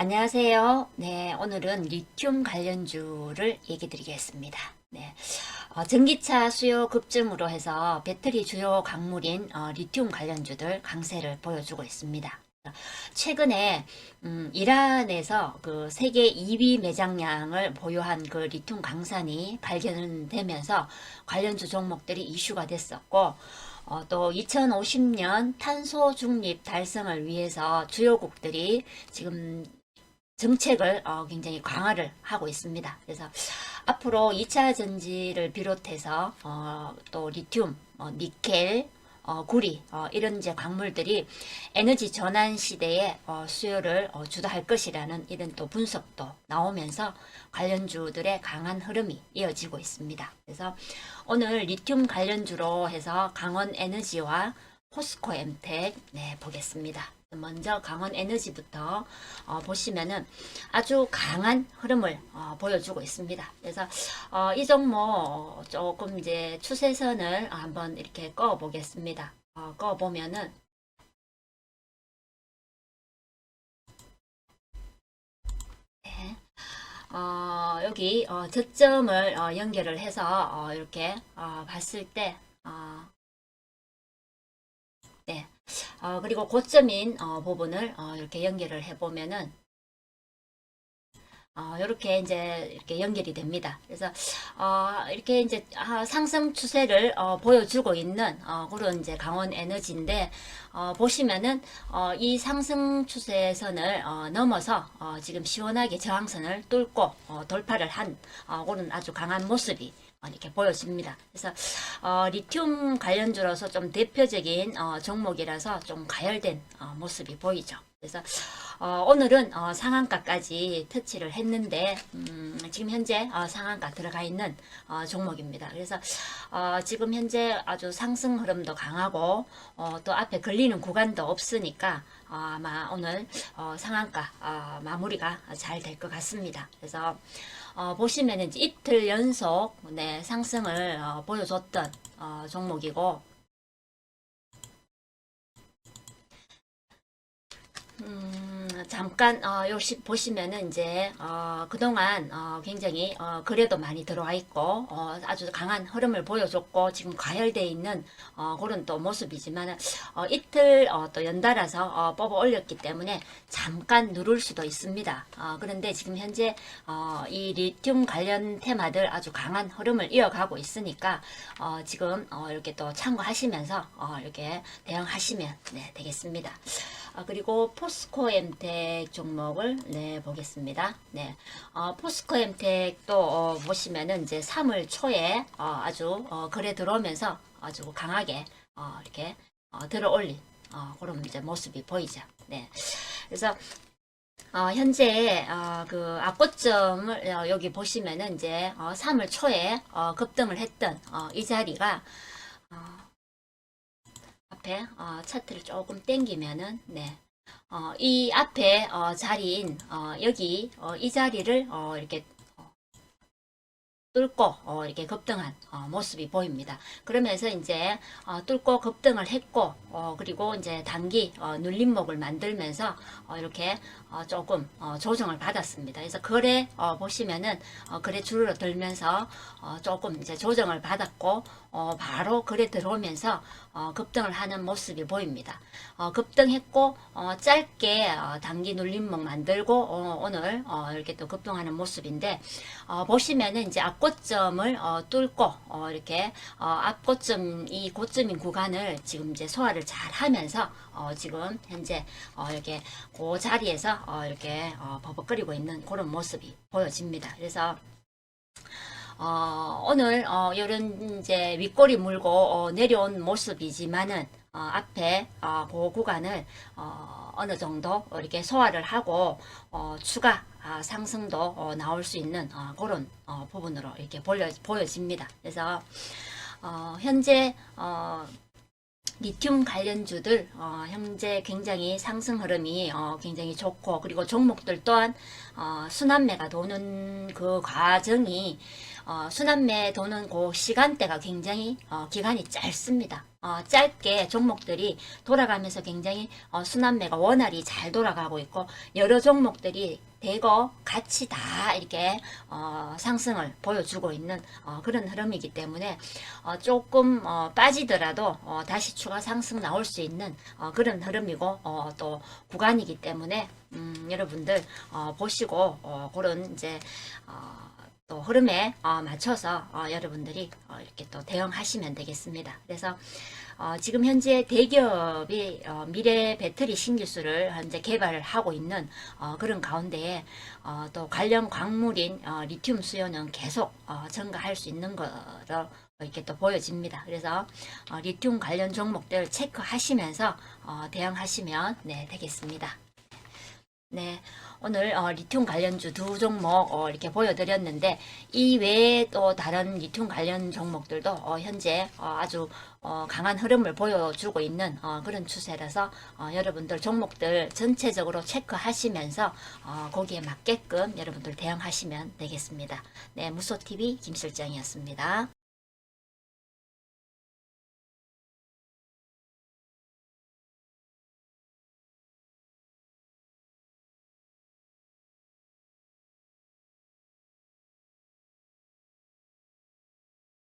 안녕하세요. 네, 오늘은 리튬 관련주를 얘기 드리겠습니다. 네, 어, 전기차 수요 급증으로 해서 배터리 주요 광물인 어, 리튬 관련주들 강세를 보여주고 있습니다. 최근에 음, 이란에서 그 세계 2위 매장량을 보유한 그 리튬 강산이 발견되면서 관련주 종목들이 이슈가 됐었고 어, 또 2050년 탄소 중립 달성을 위해서 주요국들이 지금 정책을 어, 굉장히 강화를 하고 있습니다. 그래서 앞으로 2차 전지를 비롯해서 어, 또 리튬, 어, 니켈, 어, 구리 어, 이런 이제 광물들이 에너지 전환 시대에 어, 수요를 어, 주도할 것이라는 이런 또 분석도 나오면서 관련주들의 강한 흐름이 이어지고 있습니다. 그래서 오늘 리튬 관련주로 해서 강원 에너지와 포스코 엠텍 네, 보겠습니다. 먼저 강원 에너지부터 어, 보시면은 아주 강한 흐름을 어, 보여주고 있습니다. 그래서 어, 이 종목 조금 이제 추세선을 한번 이렇게 꺼 보겠습니다. 어, 꺼 보면은 네. 어, 여기 어, 저점을 어, 연결을 해서 어, 이렇게 어, 봤을 때 어, 그리고 고점인 어, 부분을 어, 이렇게 연결을 해보면은 어, 이렇게 이제 이렇게 연결이 됩니다. 그래서 어, 이렇게 이제 아, 상승 추세를 어, 보여주고 있는 어, 그런 이제 강원 에너지인데 어, 보시면은 어, 이 상승 추세선을 어, 넘어서 어, 지금 시원하게 저항선을 뚫고 어, 돌파를 한 어, 그런 아주 강한 모습이 어, 이렇게 보여집니다. 그래서 어, 리튬 관련주로서 좀 대표적인 어, 종목이라서 좀 가열된 어, 모습이 보이죠. 그래서 어, 오늘은 어, 상한가까지 터치를 했는데 음, 지금 현재 어, 상한가 들어가 있는 어, 종목입니다. 그래서 어, 지금 현재 아주 상승 흐름도 강하고 어, 또 앞에 걸리는 구간도 없으니까 어, 아마 오늘 어, 상한가 어, 마무리가 잘 될 것 같습니다. 그래서 어, 보시면 이제 이틀 연속 네, 상승을 어, 보여줬던 어, 종목이고. 음, 잠깐 어, 요시 보시면은 이제 어, 그동안 어, 굉장히 어, 거래도 많이 들어와 있고 어, 아주 강한 흐름을 보여줬고 지금 과열돼 있는 어, 그런 또 모습이지만 어, 이틀 어, 또 연달아서 어, 뽑아 올렸기 때문에 잠깐 누를 수도 있습니다. 어, 그런데 지금 현재 어, 이 리튬 관련 테마들 아주 강한 흐름을 이어가고 있으니까 어, 지금 어, 이렇게 또 참고하시면서 어, 이렇게 대응하시면 네, 되겠습니다. 아, 그리고 포스코 엠텍 종목을 네, 보겠습니다. 네. 어, 포스코 엠텍도 어, 보시면은 이제 3월 초에 어, 아주 어, 거래 들어오면서 아주 강하게 어, 이렇게 어, 들어 올린 어, 그런 이제 모습이 보이죠. 네. 그래서 어, 현재 어, 그 악고점을 어, 여기 보시면은 이제 어, 3월 초에 어, 급등을 했던 어, 이 자리가 어, 앞에 어, 차트를 조금 당기면은 네. 어, 이 앞에 어, 자리인 어, 여기 어, 이 자리를 어, 이렇게 어, 뚫고 어, 이렇게 급등한 어, 모습이 보입니다. 그러면서 이제 어, 뚫고 급등을 했고 어, 그리고 이제 단기 어, 눌림목을 만들면서 어, 이렇게 어, 조금 어, 조정을 받았습니다. 그래서 거래 어, 보시면은 어, 거래 줄로 들면서 어, 조금 이제 조정을 받았고 어, 바로 거래 들어오면서 어, 급등을 하는 모습이 보입니다. 어, 급등했고 어, 짧게 어, 단기 눌림목 만들고 어, 오늘 어, 이렇게 또 급등하는 모습인데 어, 보시면은 이제 앞 고점을 어, 뚫고 어, 이렇게 어, 앞고점 이 고점인 구간을 지금 이제 소화를 잘 하면서 어, 지금 현재 어, 이렇게 그 자리에서 어, 이렇게 어, 버벅거리고 있는 그런 모습이 보여집니다. 그래서 어, 오늘 어, 이런 이제 윗꼬리 물고 어, 내려온 모습이지만은 어, 앞에 어, 그 구간을 어, 어느 정도 이렇게 소화를 하고 어, 추가 아, 상승도 어, 나올 수 있는 어, 그런 어, 부분으로 이렇게 보여, 보여집니다. 그래서 어, 현재 어, 리튬 관련주들 어, 현재 굉장히 상승 흐름이 어, 굉장히 좋고 그리고 종목들 또한 어, 순환매가 도는 그 과정이 어, 순환매 도는 그 시간대가 굉장히 어, 기간이 짧습니다. 어, 짧게 종목들이 돌아가면서 굉장히 어, 순환매가 원활히 잘 돌아가고 있고 여러 종목들이 대거 같이 다 이렇게 어, 상승을 보여주고 있는 어, 그런 흐름이기 때문에 어, 조금 어, 빠지더라도 어, 다시 추가 상승 나올 수 있는 어, 그런 흐름이고 어, 또 구간이기 때문에 음, 여러분들 어, 보시고 어, 그런 이제 어, 또 흐름에 어, 맞춰서 어, 여러분들이 어, 이렇게 또 대응하시면 되겠습니다. 그래서 어, 지금 현재 대기업이 어, 미래 배터리 신기술을 현재 개발을 하고 있는 어, 그런 가운데에 어, 또 관련 광물인 어, 리튬 수요는 계속 어, 증가할 수 있는 거로 이렇게 또 보여집니다. 그래서 어, 리튬 관련 종목들 체크하시면서 어, 대응하시면 네, 되겠습니다. 네, 오늘 어, 리튬 관련주 두 종목 어, 이렇게 보여드렸는데 이 외에 또 다른 리튬 관련 종목들도 어, 현재 어, 아주 어, 강한 흐름을 보여주고 있는 어, 그런 추세라서 어, 여러분들 종목들 전체적으로 체크하시면서 어, 거기에 맞게끔 여러분들 대응하시면 되겠습니다. 네, 무소TV 김실장이었습니다.